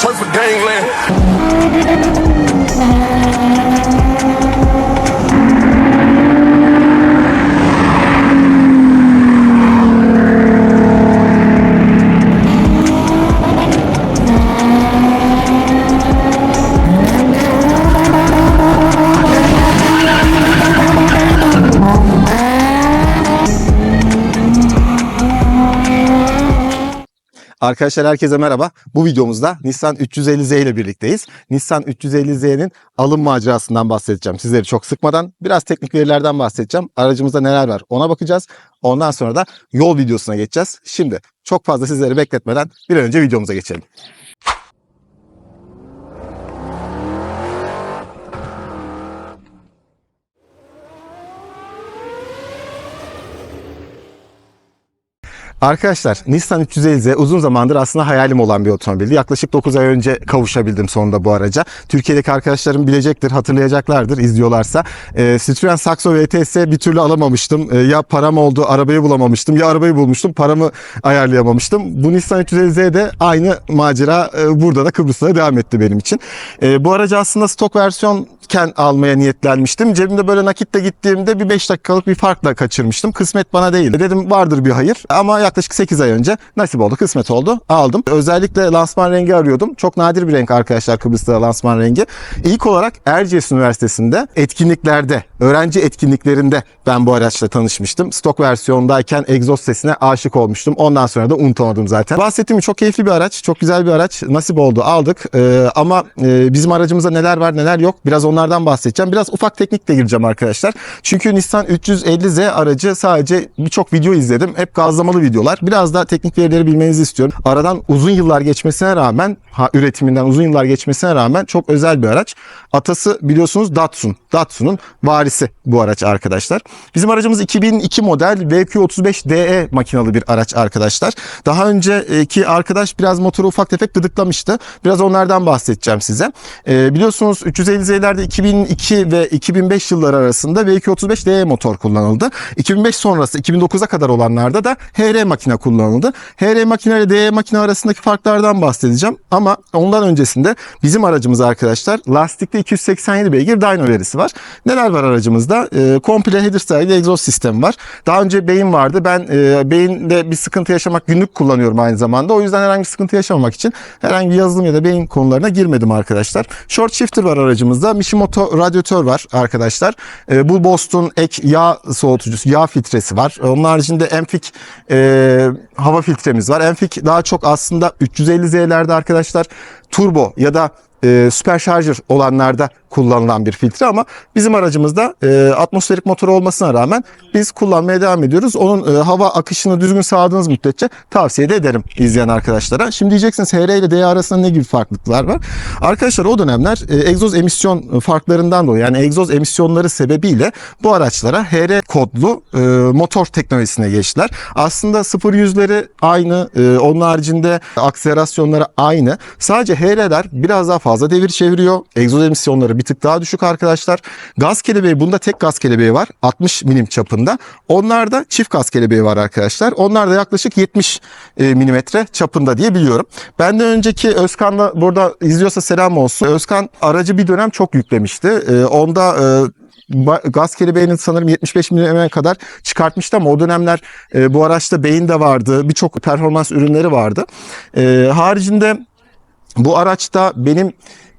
Turf for gangland. Arkadaşlar herkese merhaba. Bu videomuzda Nissan 350Z ile birlikteyiz. Nissan 350Z'nin alım macerasından bahsedeceğim. Sizleri çok sıkmadan biraz teknik verilerden bahsedeceğim. Aracımızda neler var ona bakacağız. Ondan sonra da yol videosuna geçeceğiz. Şimdi çok fazla sizleri bekletmeden bir an önce videomuza geçelim. Arkadaşlar Nissan 350Z uzun zamandır aslında hayalim olan bir otomobildi. Yaklaşık 9 ay önce kavuşabildim sonunda bu araca. Türkiye'deki arkadaşlarım bilecektir, hatırlayacaklardır izliyorlarsa. Ee, Citroen Saxo VTS bir türlü alamamıştım. Ee, ya param oldu, arabayı bulamamıştım. Ya arabayı bulmuştum, paramı ayarlayamamıştım. Bu Nissan 350Z de aynı macera e, burada da Kıbrıs'ta devam etti benim için. Ee, bu aracı aslında stok versiyonken almaya niyetlenmiştim. Cebimde böyle nakitle gittiğimde bir 5 dakikalık bir farkla kaçırmıştım. Kısmet bana değil. Dedim vardır bir hayır ama yaklaşık 8 ay önce nasip oldu, kısmet oldu. Aldım. Özellikle lansman rengi arıyordum. Çok nadir bir renk arkadaşlar Kıbrıs'ta lansman rengi. İlk olarak Erciyes Üniversitesi'nde etkinliklerde, öğrenci etkinliklerinde ben bu araçla tanışmıştım. Stok versiyondayken egzoz sesine aşık olmuştum. Ondan sonra da unutamadım zaten. Bahsettiğim çok keyifli bir araç, çok güzel bir araç. Nasip oldu, aldık. Ee, ama e, bizim aracımızda neler var, neler yok. Biraz onlardan bahsedeceğim. Biraz ufak teknikle gireceğim arkadaşlar. Çünkü Nissan 350Z aracı sadece birçok video izledim. Hep gazlamalı videolar. Biraz da teknik verileri bilmenizi istiyorum. Aradan uzun yıllar geçmesine rağmen, ha, üretiminden uzun yıllar geçmesine rağmen çok özel bir araç. Atası biliyorsunuz Datsun. Datsun'un varisi bu araç arkadaşlar. Bizim aracımız 2002 model VQ35DE makinalı bir araç arkadaşlar. Daha önceki arkadaş biraz motoru ufak tefek gıdıklamıştı. Biraz onlardan bahsedeceğim size. Ee, biliyorsunuz 350Z'lerde 2002 ve 2005 yılları arasında VQ35DE motor kullanıldı. 2005 sonrası 2009'a kadar olanlarda da HR makine kullanıldı. HR makine ile DE makine arasındaki farklardan bahsedeceğim. Ama ondan öncesinde bizim aracımız arkadaşlar lastikte 287 beygir dyno verisi var. Neler var aracımızda? Ee, komple header style egzoz sistemi var. Daha önce beyin vardı. Ben e, beyinde bir sıkıntı yaşamak günlük kullanıyorum aynı zamanda. O yüzden herhangi bir sıkıntı yaşamamak için herhangi bir yazılım ya da beyin konularına girmedim arkadaşlar. Short shifter var aracımızda. Mishimoto radyatör var arkadaşlar. Ee, bu Boston ek yağ soğutucusu, yağ filtresi var. Onun haricinde Enfik e, hava filtremiz var. Enfik daha çok aslında 350Z'lerde arkadaşlar turbo ya da e, süper şarjır olanlarda kullanılan bir filtre ama bizim aracımızda e, atmosferik motor olmasına rağmen biz kullanmaya devam ediyoruz. Onun e, hava akışını düzgün sağladığınız müddetçe tavsiye de ederim izleyen arkadaşlara. Şimdi diyeceksiniz HR ile D arasında ne gibi farklılıklar var? Arkadaşlar o dönemler e, egzoz emisyon farklarından dolayı yani egzoz emisyonları sebebiyle bu araçlara HR kodlu e, motor teknolojisine geçtiler. Aslında 0-100'leri aynı. E, onun haricinde akselerasyonları aynı. Sadece HR'ler biraz daha fazla devir çeviriyor. Egzoz emisyonları bir tık daha düşük arkadaşlar. Gaz kelebeği bunda tek gaz kelebeği var. 60 milim çapında. Onlarda çift gaz kelebeği var arkadaşlar. Onlar da yaklaşık 70 e, milimetre çapında diye biliyorum. Benden önceki Özkan'la burada izliyorsa selam olsun. Özkan aracı bir dönem çok yüklemişti. E, onda e, gaz kelebeğini sanırım 75 mm'e kadar çıkartmıştı ama o dönemler bu araçta beyin de vardı. Birçok performans ürünleri vardı. Haricinde bu araçta benim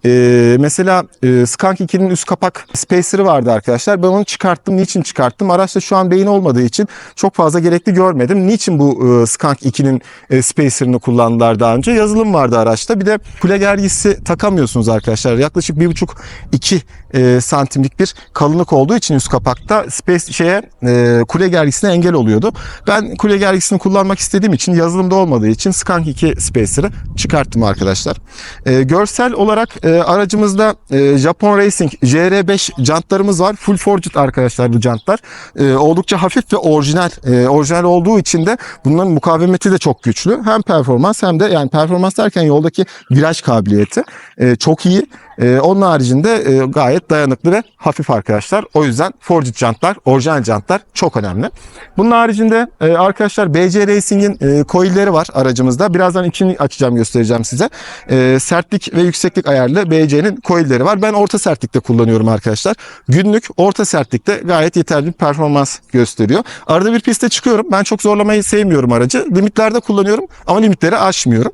e, mesela e, Skunk 2'nin üst kapak spacer'ı vardı arkadaşlar. Ben onu çıkarttım. Niçin çıkarttım? Araçta şu an beyin olmadığı için çok fazla gerekli görmedim. Niçin bu e, Skunk 2'nin e, spacer'ını kullandılar daha önce? Yazılım vardı araçta. Bir de kule gergisi takamıyorsunuz arkadaşlar. Yaklaşık 1,5-2 e, santimlik bir kalınlık olduğu için üst kapakta space şeye e, kule gergisine engel oluyordu. Ben kule gergisini kullanmak istediğim için yazılımda olmadığı için Skunk 2 spacer'ı çıkarttım arkadaşlar. E, görsel olarak e, aracımızda e, Japon Racing JR5 jantlarımız var. Full forged arkadaşlar bu jantlar. E, oldukça hafif ve orijinal. E, orijinal olduğu için de bunların mukavemeti de çok güçlü. Hem performans hem de yani performans derken yoldaki viraj kabiliyeti e, çok iyi. E, onun haricinde e, gayet dayanıklı ve hafif arkadaşlar. O yüzden forged jantlar, orijinal jantlar çok önemli. Bunun haricinde e, arkadaşlar BC Racing'in e, coil'leri var aracımızda. Birazdan içini açacağım göstereceğim size. E, sertlik ve yükseklik ayarlı BC'nin coil'leri var. Ben orta sertlikte kullanıyorum arkadaşlar. Günlük orta sertlikte gayet yeterli bir performans gösteriyor. Arada bir piste çıkıyorum. Ben çok zorlamayı sevmiyorum aracı. Limitlerde kullanıyorum ama limitleri aşmıyorum.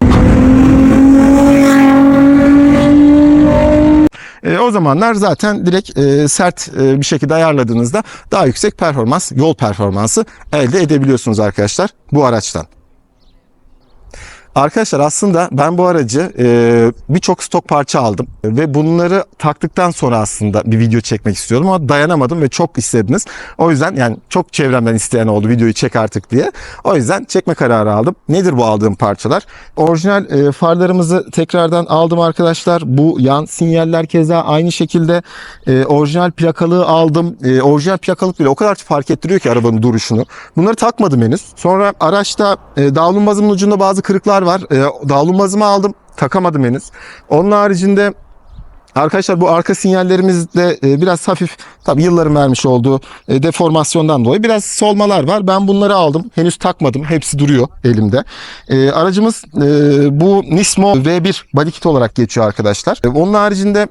E, o zamanlar zaten direkt e, sert e, bir şekilde ayarladığınızda daha yüksek performans, yol performansı elde edebiliyorsunuz arkadaşlar bu araçtan. Arkadaşlar aslında ben bu aracı e, birçok stok parça aldım ve bunları taktıktan sonra aslında bir video çekmek istiyordum ama dayanamadım ve çok istediniz. O yüzden yani çok çevremden isteyen oldu videoyu çek artık diye. O yüzden çekme kararı aldım. Nedir bu aldığım parçalar? Orijinal e, farlarımızı tekrardan aldım arkadaşlar. Bu yan sinyaller keza aynı şekilde e, orijinal plakalığı aldım. E, orijinal plakalık bile o kadar fark ettiriyor ki arabanın duruşunu. Bunları takmadım henüz. Sonra araçta e, davlumbazımın ucunda bazı kırıklar var. E, davlumbazımı aldım. Takamadım henüz. Onun haricinde Arkadaşlar bu arka sinyallerimizde e, biraz hafif tabi yılların vermiş olduğu e, deformasyondan dolayı biraz solmalar var. Ben bunları aldım. Henüz takmadım. Hepsi duruyor elimde. E, aracımız bu Nismo V1 body kit olarak geçiyor arkadaşlar. Onun haricinde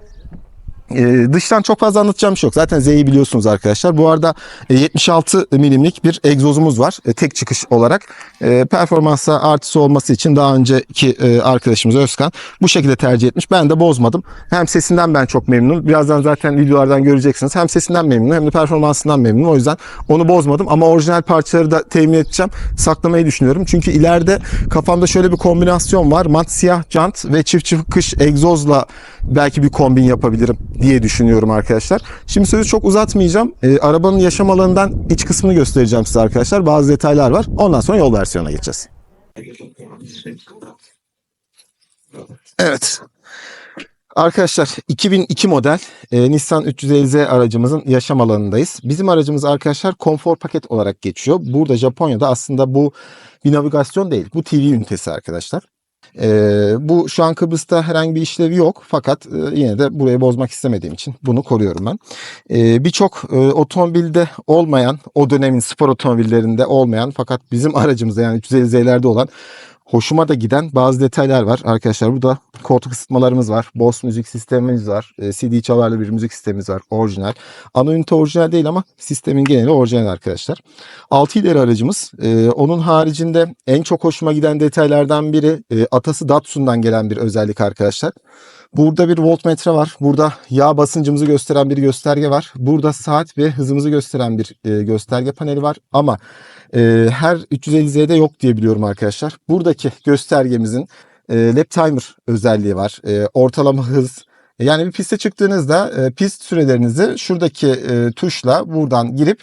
ee, dıştan çok fazla anlatacağım bir şey yok. Zaten Z'yi biliyorsunuz arkadaşlar. Bu arada e, 76 milimlik bir egzozumuz var. E, tek çıkış olarak. E, performansa artısı olması için daha önceki e, arkadaşımız Özkan bu şekilde tercih etmiş. Ben de bozmadım. Hem sesinden ben çok memnunum. Birazdan zaten videolardan göreceksiniz. Hem sesinden memnunum hem de performansından memnunum. O yüzden onu bozmadım. Ama orijinal parçaları da temin edeceğim. Saklamayı düşünüyorum. Çünkü ileride kafamda şöyle bir kombinasyon var. Mat siyah jant ve çift çıkış egzozla belki bir kombin yapabilirim diye düşünüyorum arkadaşlar. Şimdi sözü çok uzatmayacağım. Ee, arabanın yaşam alanından iç kısmını göstereceğim size arkadaşlar. Bazı detaylar var. Ondan sonra yol versiyonuna geçeceğiz. Evet. Arkadaşlar 2002 model e, Nissan 350Z aracımızın yaşam alanındayız. Bizim aracımız arkadaşlar konfor paket olarak geçiyor. Burada Japonya'da aslında bu bir navigasyon değil. Bu TV ünitesi arkadaşlar. Ee, bu şu an Kıbrıs'ta herhangi bir işlevi yok fakat e, yine de burayı bozmak istemediğim için bunu koruyorum ben. Ee, Birçok e, otomobilde olmayan, o dönemin spor otomobillerinde olmayan fakat bizim aracımızda yani 350Z'lerde olan hoşuma da giden bazı detaylar var. Arkadaşlar burada koltuk ısıtmalarımız var. Bose müzik sistemimiz var. E, CD çalarlı bir müzik sistemimiz var. Orijinal. Ana ünite orijinal değil ama sistemin geneli orijinal arkadaşlar. 6 ileri aracımız. E, onun haricinde en çok hoşuma giden detaylardan biri e, atası Datsun'dan gelen bir özellik arkadaşlar. Burada bir voltmetre var. Burada yağ basıncımızı gösteren bir gösterge var. Burada saat ve hızımızı gösteren bir gösterge paneli var. Ama e, her 350Z'de yok diye biliyorum arkadaşlar. Buradaki göstergemizin e, lap timer özelliği var. E, ortalama hız. Yani bir piste çıktığınızda e, pist sürelerinizi şuradaki e, tuşla buradan girip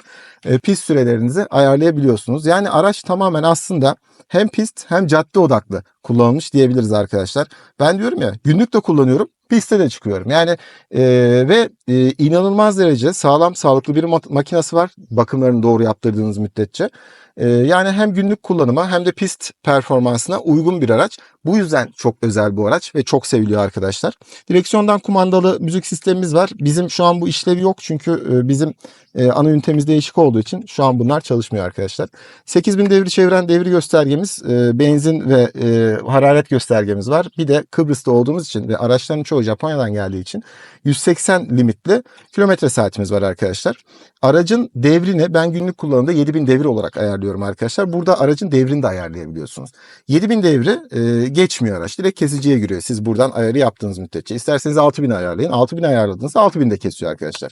pist sürelerinizi ayarlayabiliyorsunuz. Yani araç tamamen aslında hem pist hem cadde odaklı kullanılmış diyebiliriz arkadaşlar. Ben diyorum ya günlük de kullanıyorum piste de çıkıyorum. Yani e, ve e, inanılmaz derece sağlam sağlıklı bir mak- makinesi var. Bakımlarını doğru yaptırdığınız müddetçe. E, yani hem günlük kullanıma hem de pist performansına uygun bir araç. Bu yüzden çok özel bu araç ve çok seviliyor arkadaşlar. Direksiyondan kumandalı müzik sistemimiz var. Bizim şu an bu işlevi yok çünkü e, bizim e, ana ünitemiz değişik olduğu için şu an bunlar çalışmıyor arkadaşlar. 8000 devri çeviren devir göstergemiz, e, benzin ve e, hararet göstergemiz var. Bir de Kıbrıs'ta olduğumuz için ve araçların çoğu Japonya'dan geldiği için 180 limitli kilometre saatimiz var arkadaşlar. Aracın devrini ben günlük kullanımda 7000 devir olarak ayarlıyorum arkadaşlar. Burada aracın devrini de ayarlayabiliyorsunuz. 7000 devri e, geçmiyor araç. Direkt kesiciye giriyor. Siz buradan ayarı yaptığınız müddetçe. İsterseniz 6000 ayarlayın. 6000 ayarladığınızda 6000 de kesiyor arkadaşlar.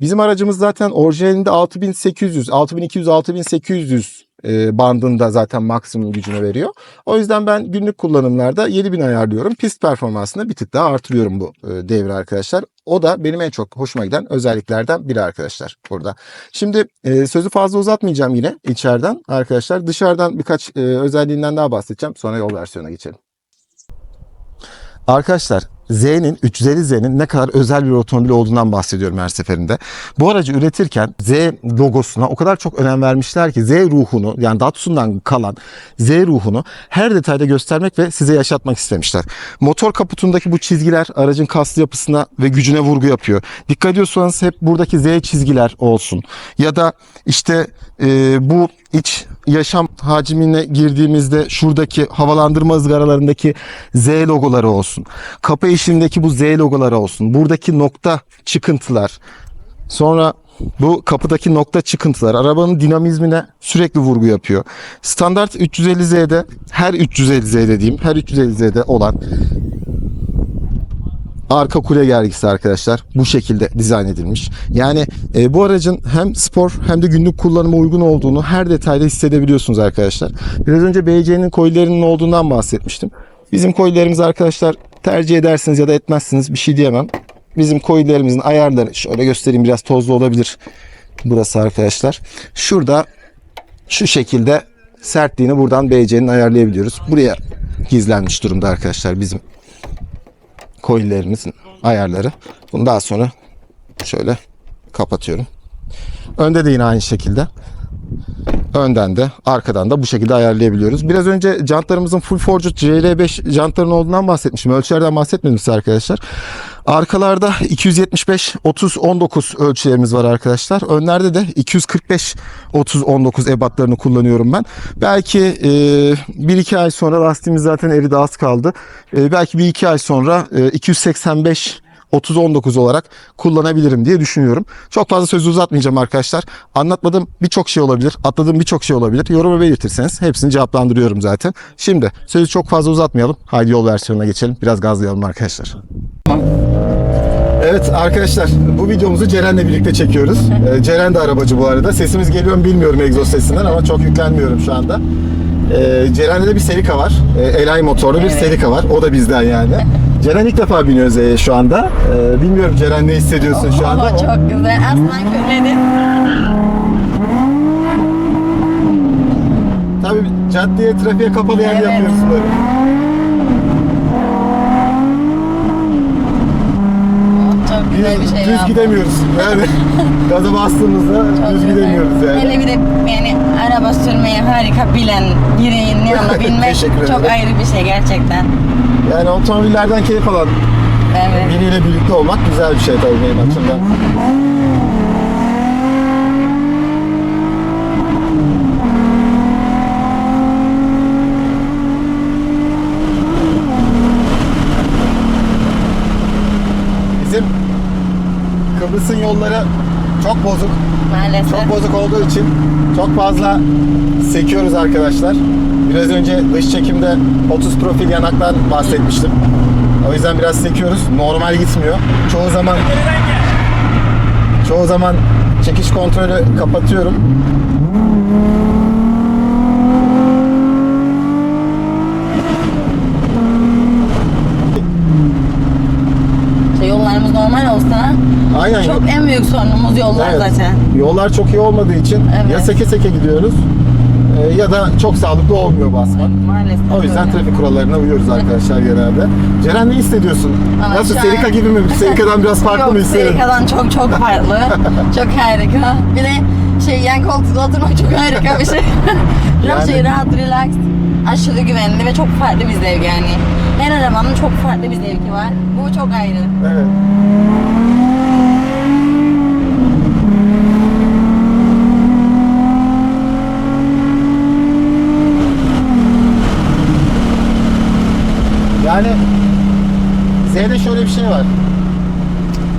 Bizim aracımız zaten orijinalinde 6800, 6200, 6800 e, bandında zaten maksimum gücünü veriyor. O yüzden ben günlük kullanımlarda 7000 ayarlıyorum. Pist performansını bir tık daha artırıyorum bu e, devre arkadaşlar. O da benim en çok hoşuma giden özelliklerden biri arkadaşlar burada. Şimdi e, sözü fazla uzatmayacağım yine içeriden arkadaşlar. Dışarıdan birkaç özelliğinden daha bahsedeceğim. Sonra yol versiyona geçelim. Arkadaşlar Z'nin 350Z'nin ne kadar özel bir otomobil olduğundan bahsediyorum her seferinde. Bu aracı üretirken Z logosuna o kadar çok önem vermişler ki Z ruhunu yani Datsun'dan kalan Z ruhunu her detayda göstermek ve size yaşatmak istemişler. Motor kaputundaki bu çizgiler aracın kaslı yapısına ve gücüne vurgu yapıyor. Dikkat ediyorsanız hep buradaki Z çizgiler olsun. Ya da işte e, bu iç yaşam hacmine girdiğimizde şuradaki havalandırma ızgaralarındaki Z logoları olsun. Kapı işindeki bu Z logoları olsun. Buradaki nokta çıkıntılar. Sonra bu kapıdaki nokta çıkıntılar arabanın dinamizmine sürekli vurgu yapıyor. Standart 350Z'de her 350Z dediğim her 350Z'de olan arka kule gergisi arkadaşlar bu şekilde dizayn edilmiş. Yani e, bu aracın hem spor hem de günlük kullanıma uygun olduğunu her detayda hissedebiliyorsunuz arkadaşlar. Biraz önce BC'nin koylarının olduğundan bahsetmiştim. Bizim koylarımız arkadaşlar tercih edersiniz ya da etmezsiniz bir şey diyemem. Bizim koylarımızın ayarları şöyle göstereyim biraz tozlu olabilir burası arkadaşlar. Şurada şu şekilde sertliğini buradan BC'nin ayarlayabiliyoruz. Buraya gizlenmiş durumda arkadaşlar bizim coil'lerimizin ayarları. Bunu daha sonra şöyle kapatıyorum. Önde de yine aynı şekilde. Önden de arkadan da bu şekilde ayarlayabiliyoruz. Biraz önce jantlarımızın full forged JL5 jantların olduğundan bahsetmiştim. Ölçülerden bahsetmedim size arkadaşlar. Arkalarda 275 30 19 ölçülerimiz var arkadaşlar. Önlerde de 245 30 19 ebatlarını kullanıyorum ben. Belki e, 1-2 ay sonra lastiğimiz zaten eridi az kaldı. E, belki 1-2 ay sonra e, 285 30-19 olarak kullanabilirim diye düşünüyorum. Çok fazla sözü uzatmayacağım arkadaşlar. Anlatmadığım birçok şey olabilir. Atladığım birçok şey olabilir. Yoruma belirtirseniz hepsini cevaplandırıyorum zaten. Şimdi sözü çok fazla uzatmayalım. Haydi yol versiyonuna geçelim. Biraz gazlayalım arkadaşlar. Evet arkadaşlar bu videomuzu Ceren'le birlikte çekiyoruz. Ee, Ceren de arabacı bu arada. Sesimiz geliyor mu bilmiyorum egzoz sesinden ama çok yüklenmiyorum şu anda. Ee, Ceren'de de bir Selika var. Elay motorlu bir Evet. Selika var. O da bizden yani. Ceren ilk defa biniyor Z'ye şu anda. Ee, bilmiyorum Ceren ne hissediyorsun şu anda? Oo, çok güzel. Aslan köledim. Tabii caddeye, trafiğe kapalı yer Evet. yapıyorsun böyle. Güzel bir şey düz ya. gidemiyoruz. Yani gaza bastığımızda Çok düz güzel. gidemiyoruz yani. Hele bir de yani araba sürmeyi harika bilen birinin yanına binmek Teşekkür çok ayrı bir şey gerçekten. Yani otomobillerden keyif alan Evet. biriyle birlikte olmak güzel bir şey tabii benim açımdan. Bizim Kıbrıs'ın yolları çok bozuk. Maalesef. Çok bozuk olduğu için çok fazla sekiyoruz arkadaşlar. Biraz önce dış çekimde 30 profil yanaktan bahsetmiştim. O yüzden biraz sekiyoruz. Normal gitmiyor. Çoğu zaman çoğu zaman çekiş kontrolü kapatıyorum. İşte yollarımız normal olsa Aynen. çok en büyük sorunumuz yollar Evet. zaten. Yollar çok iyi olmadığı için Evet. ya seke seke gidiyoruz e, ya da çok sağlıklı olmuyor basmak. Maalesef. O yüzden öyle. trafik kurallarına uyuyoruz arkadaşlar genelde. Ceren ne hissediyorsun? Ama Nasıl şu Serika gibi mi? Serika'dan biraz farklı Yok, mı hissediyorsun? Serika'dan çok çok farklı. çok harika. Bir de şey yan koltukta oturmak çok harika bir şey. Biraz Yani- şey rahat, relax, aşırı güvenli ve çok farklı bir zevk yani. Her arabanın çok farklı bir zevki var. Bu çok ayrı. Evet. Yani Z'de şöyle bir şey var.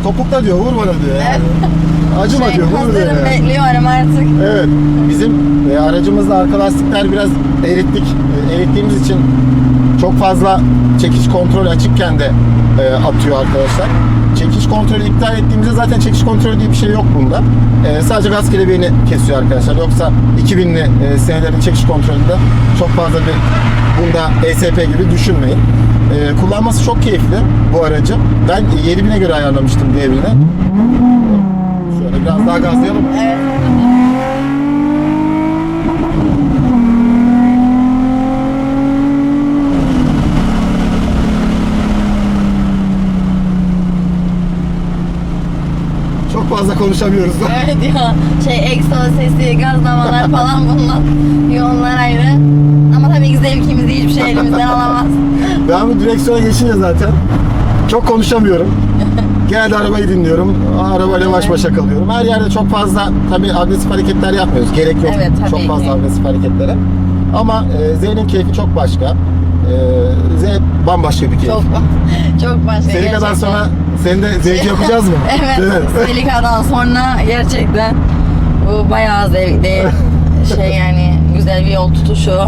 Topukla diyor, vur bana diyor yani. Acıma Şey, diyor, vur diyor. yani. bekliyorum artık. Evet. Bizim e, aracımızda arka lastikler biraz erittik. E, erittiğimiz için çok fazla çekiş kontrolü açıkken de e, atıyor arkadaşlar. Çekiş kontrolü iptal ettiğimizde zaten çekiş kontrolü diye bir şey yok bunda. E, sadece gaz kelebeğini kesiyor arkadaşlar. Yoksa 2000'li e, senelerin çekiş kontrolünde çok fazla bir bunda ESP gibi düşünmeyin. E, kullanması çok keyifli bu aracı. Ben 7000'e göre ayarlamıştım diğerine. Şöyle biraz daha gazlayalım. Evet. fazla konuşamıyoruz da. Evet ya şey egzoz sesi, gazlamalar falan bunlar. Yollar ayrı. Ama tabii ki zevkimizi hiçbir şey elimizden alamaz. Ben bu direksiyona geçince zaten çok konuşamıyorum. Genelde arabayı dinliyorum. Arabayla baş başa kalıyorum. Her yerde çok fazla tabii agresif hareketler yapmıyoruz. Gerek yok Evet, tabii çok fazla ki. agresif hareketlere. Ama e, Z'nin keyfi çok başka. E, Z bambaşka bir keyif. Çok çok başka Senin kadar sonra senin de zevki yapacağız mı? Mi? Evet, Selika'dan sonra gerçekten bu bayağı zevkli şey yani güzel bir yol tutuşu.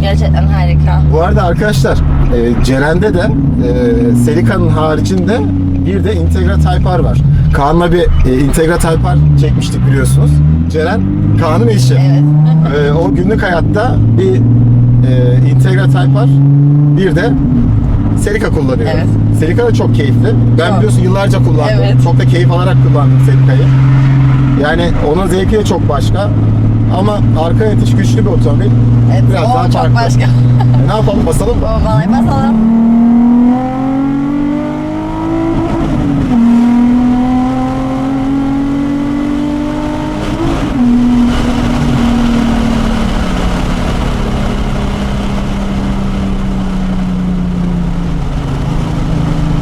Gerçekten harika. Bu arada arkadaşlar e, Ceren'de de e, Selika'nın haricinde bir de Integra Type R var. Kaan'la bir e, Integra Type R çekmiştik biliyorsunuz. Ceren Kaan'ın eşi. Evet. E, o günlük hayatta bir e, Integra Type R bir de Selika kullanıyor. Evet. Selika da çok keyifli. Ben Çok. biliyorsun yıllarca kullandım. Evet. Çok da keyif alarak kullandım Selika'yı. Yani onun zevki de çok başka. Ama arka itiş güçlü bir otomobil. Evet, Biraz o daha çok farklı. başka. E, ne yapalım basalım mı? Balayı basalım.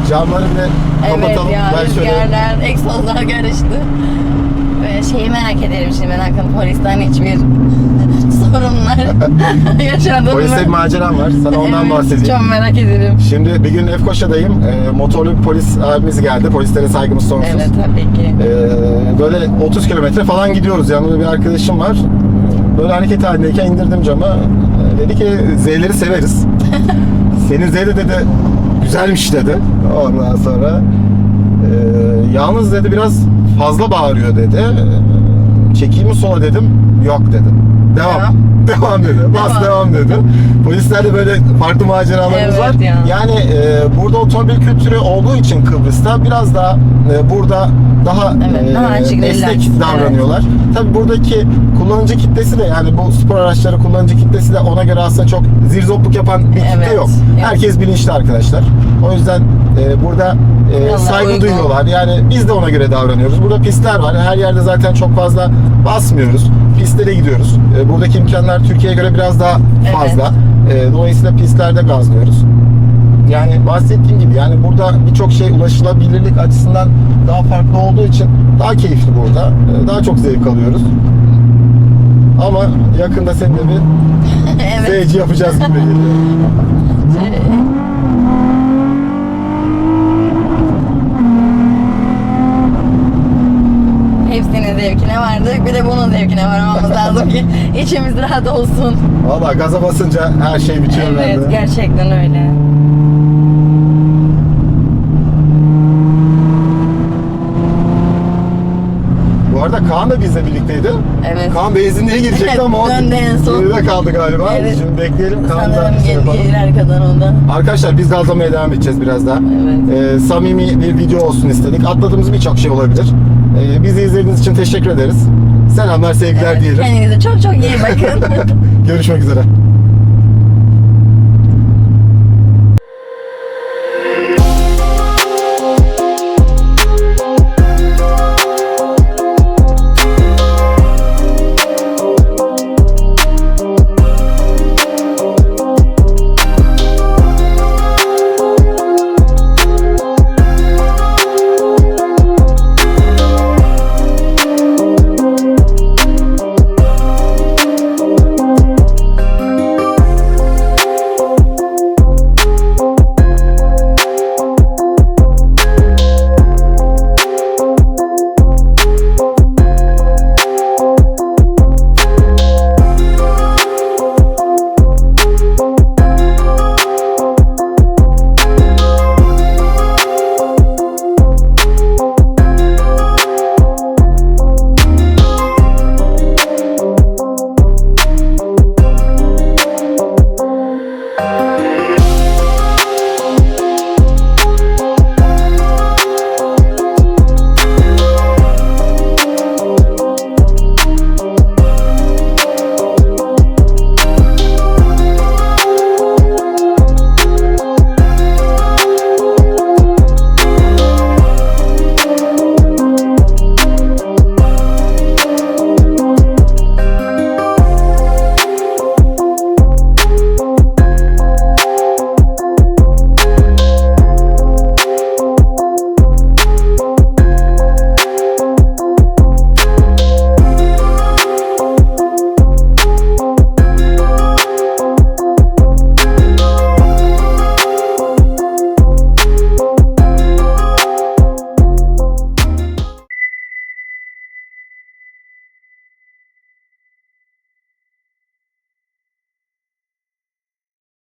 Camları bir de Evet kapatalım. ya ben şöyle rüzgarlar, egzozlar karıştı. Ve şeyi merak ederim şimdi ben Akın polisten hiçbir sorunlar yaşadım poliste bir maceram var. Sana ondan Evet, bahsedeyim. Çok merak ederim. Şimdi bir gün Efkoşa'dayım. E, motorlu bir polis abimiz geldi. Polislere saygımız sonsuz. Evet tabii ki. E, böyle 30 kilometre falan gidiyoruz. Yanımda bir arkadaşım var. Böyle hareket halindeyken indirdim camı. E, dedi ki Z'leri severiz. Senin Z de dedi güzelmiş dedi. Ondan sonra e, yalnız dedi biraz fazla bağırıyor dedi. E, Çekeyim mi sola dedim. Yok dedi. Devam. Devam. Devam dedi. Bas Devam. devam dedi. Polislerde böyle farklı maceralarımız Evet var. ya. Yani e, burada otomobil kültürü olduğu için Kıbrıs'ta biraz daha e, burada daha, Evet, e, esnek davranıyorlar. Tabii buradaki kullanıcı kitlesi de yani bu spor araçları kullanıcı kitlesi de ona göre aslında çok zirzopluk yapan bir kitle Evet, yok. evet. Herkes bilinçli arkadaşlar. O yüzden e, burada e, saygı uygun. duyuyorlar. Yani biz de ona göre davranıyoruz. Burada pistler var. Her yerde zaten çok fazla basmıyoruz. Pistlere gidiyoruz. E, buradaki imkanlar Türkiye'ye göre biraz daha Evet. fazla. E, dolayısıyla pistlerde gazlıyoruz. Yani bahsettiğim gibi yani burada birçok şey ulaşılabilirlik açısından daha farklı olduğu için daha keyifli burada. E, Daha çok zevk alıyoruz. Ama yakında seninle bir evet. seyirci yapacağız gibi geliyor. Hepsinin zevkine vardık. Bir de bunun zevkine varmamız lazım ki içimiz rahat olsun. Valla gaza basınca her şey bitiyor Evet bende. gerçekten öyle. Bu arada Kaan da bizle birlikteydi. Evet. Kaan benzinliğe girecekti Evet, ama o döndü en son. geride kaldı galiba. Evet. Şimdi bekleyelim Kaan da şey yapalım. gelir arkadan onda. Arkadaşlar biz gazlamaya devam edeceğiz biraz daha. Evet. Ee, samimi bir video olsun istedik. Atladığımız birçok şey olabilir. Ee, bizi izlediğiniz için teşekkür ederiz. Selamlar, sevgiler diyelim. Kendinize çok çok iyi bakın. Görüşmek üzere.